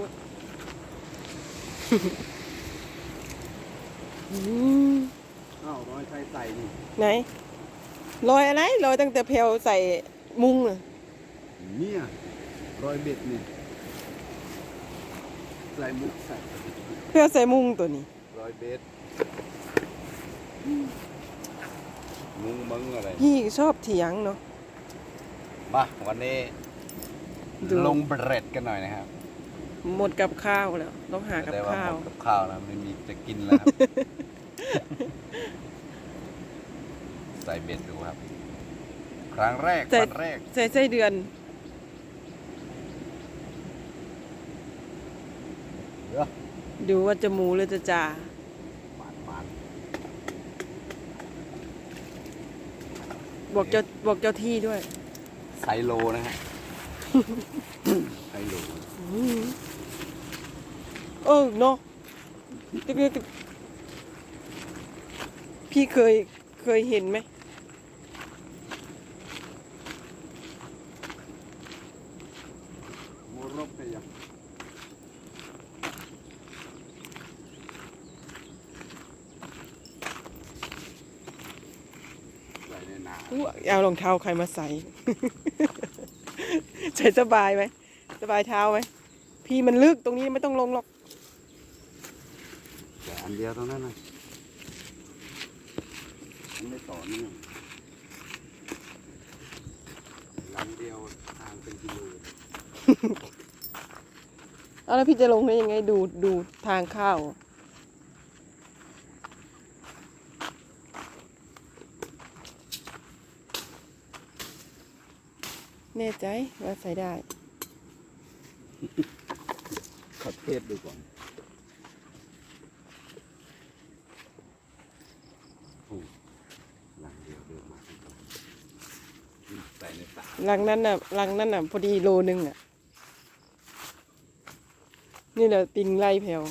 พูดอืมอ้าวร้อยใครใส่นี่ไหนลอยอะไรลอยตั้งแต่เพลวใส่มุ้งน่ะเนี่ยรอยเบ็ดนี่ใส่มุกใส่เพลวใส่มุ้งตัวนี้ รอยเบ็ดมุงมึงอะไรพี่ชอบเถียงเนาะมาวันนี้ดูลงเบรดกันหน่อยนะครับ หมดกับข้าวแล้วต้องหากับแต่ว่าข้าหว มดกับข้าวนะไม่มีจะกินแล้วครับ ใส่เบ็ดดูครับ ครั้งแรกใส่ วันแรกใส่ไส้เดือนเดี๋ยวดูว่าจะหมูหรือจะจ่าหวานหวานบอกเจ้าบอกเจ้าที่ด้วยไซโลนะฮะ ไซโล อืมเอ อเนาะตึกๆพี่เคยเคยเห็นไหมมูรบไปยังใส่ในนาอู้เอารองเท้าใครมาใส่ ใส่สบายไหม สบายเท้าไหม พี่มันลึกตรงนี้ไม่ต้องลงหรอกแต่อั นเดียวเท่านั้นนะมันไม่ต่อเนื่องลำเดียวทางเป็นกิโลเอาแล้วพี่จะลงได้ยังไงดูดูทางเข้าแน่ใจว่าใส่ได้ ขอเทสดูก่อนโอ้ลำเดียวเดินมาใส่ในส รังนั้นน่ะลังนั้นน่ะพอดีโลนึงอะ นี่แหละปิงไล่แผ่ว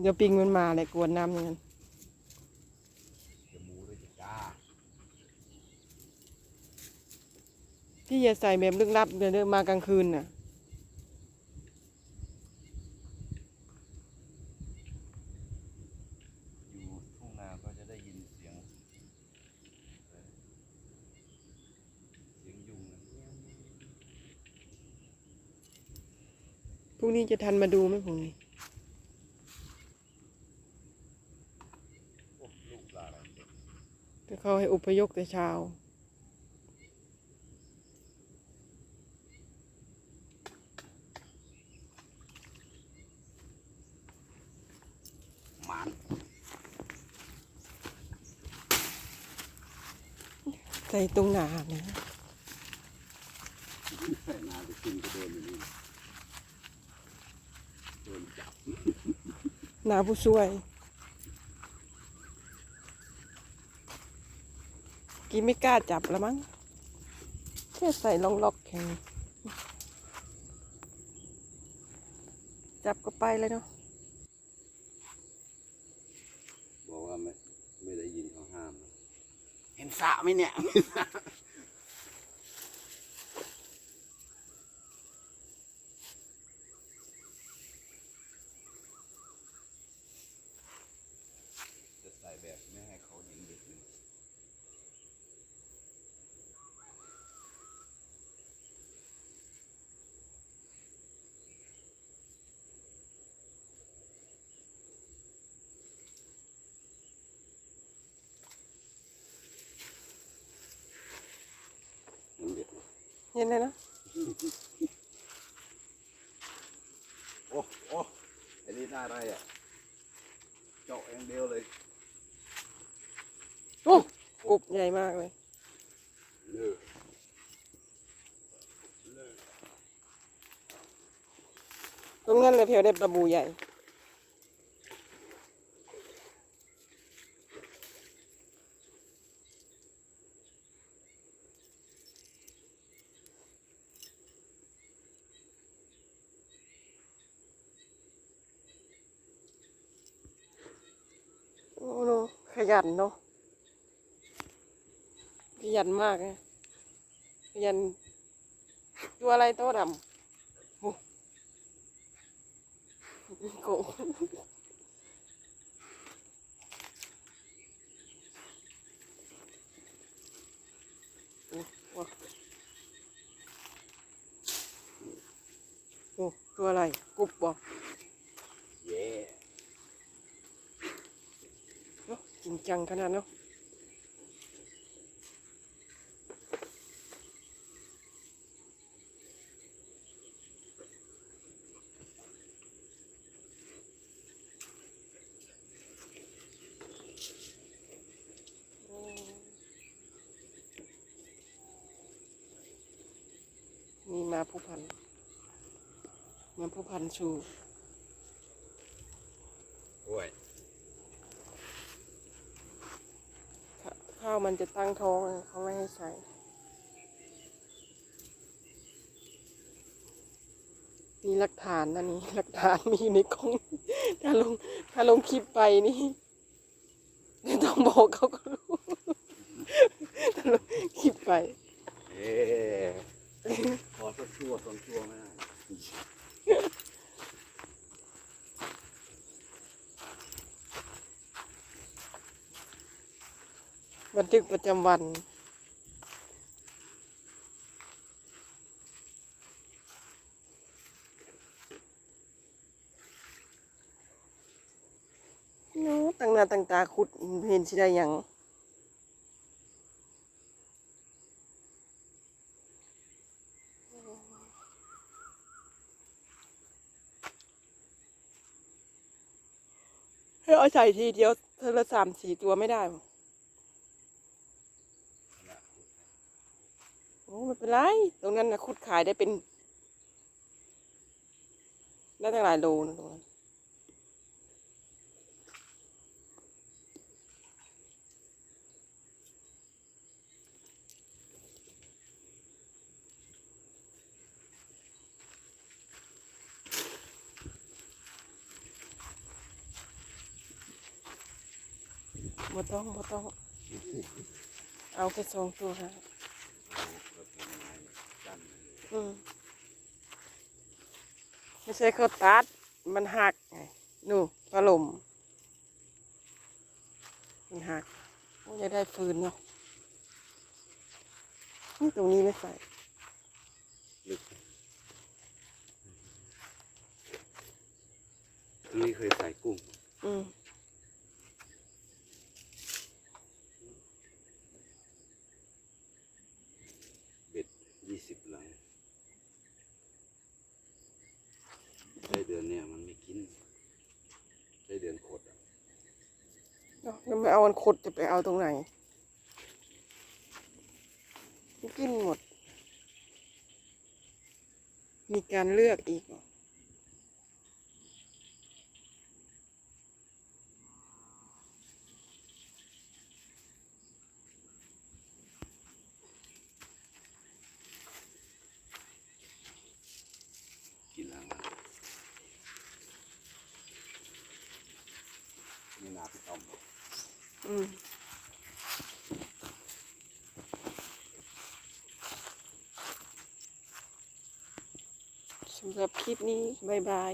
เดี๋ยวปิงมันมาเลยกวนน้ำอย่างนั้น จะมูด้วยจะจ้า พี่อย่าใส่แบบลึกลับเดี๋ยวเดินมากลางคืนน่ะ อยู่ทุ่งนาก็จะได้ยินเสียง เสียงยุงนะพรุ่งนี้จะทันมาดูไหมพรุ่งนี้โอ้ลูกปลาอะไรเด็ก แต่เขาให้อุปยกแต่เช้า หมาน ใส่ตรงหนานะใส่นาไปกินก็โดนอยู่นี่โดนจับหนาผู้ช่วยกินไม่กล้าจับแล้วมั้งแค่ใส่ลองล็อกแข็งจับก็ไปเลยเนาะ บอกว่าไม่ไม่ได้ยินเขาห้ามนะเห็น สระไหมเนี่ย จะใส่แบบไม่ให้เขาเห็นเด็กเลย เห็นเด็กไหม เห็นเลยนะโอ้โอ้ไอ้นี่ได้อะไรอะ เจาะอย่างเดียวเลยโอ้กบใหญ่มากเลยเลิกตรงนั้นเลยเพียวได้ปลาบูใหญ่ ยันเนาะขยันมากนะขยันตัวอะไรโตดำโอ้โกโอ้ว้าโอ้ตัวอะไรกบบ่ เย่ เนาะ จังขนาดเนาะมีมาผู้พันมาผู้พันชู โอ้ย ข้าข้าวมันจะตั้งท้องอะเขาไม่ให้ใส่มีหลักฐานนะนี่หลักฐานมีอยู่ในกล้องถ้าลงถ้าลงคลิปไปนี่ไม่ต้องบอกเขาก็รู้ถ้าลงคลิปไปเย่ขอสักชั่วสองชั่วไม่ได้ บันทึกประจำวันโน้ตั้งหน้าตั้งตาขุดเห็นสิได้ยังให้เอาใส่ทีเดียวเธอละสามสี่ตัวไม่ได้หรอโอ้ไม่ เป็นไร ตรงนั้นนะขุดขายได้เป็นได้ตั้งหลายโลนะตรงนั้นบ่ต้องบ่ต้อง เอาแค่สองตัวฮะ ก็เป็นไงจัน อืม ไม่ใช่เขาตัด มันหักไงนู่นปลาหลมมันหักโอ้ยจะได้ฟืนเนาะนี่ตรงนี้ไม่ใส่ลึกตรงนี้เคยใส่กุ้ง อืม เบ็ดยี่สิบหลังใช้เดือนเนี่ยมันไม่กินใช้เดือนขดอะ เนาะแล้วไม่เอาอันขดจะไปเอาตรงไหนมันกินหมด มีการเลือกอีกเหรอ กินหลังมันนี่นาพี่ต้อม อืมสำหรับคลิปนี้บายบาย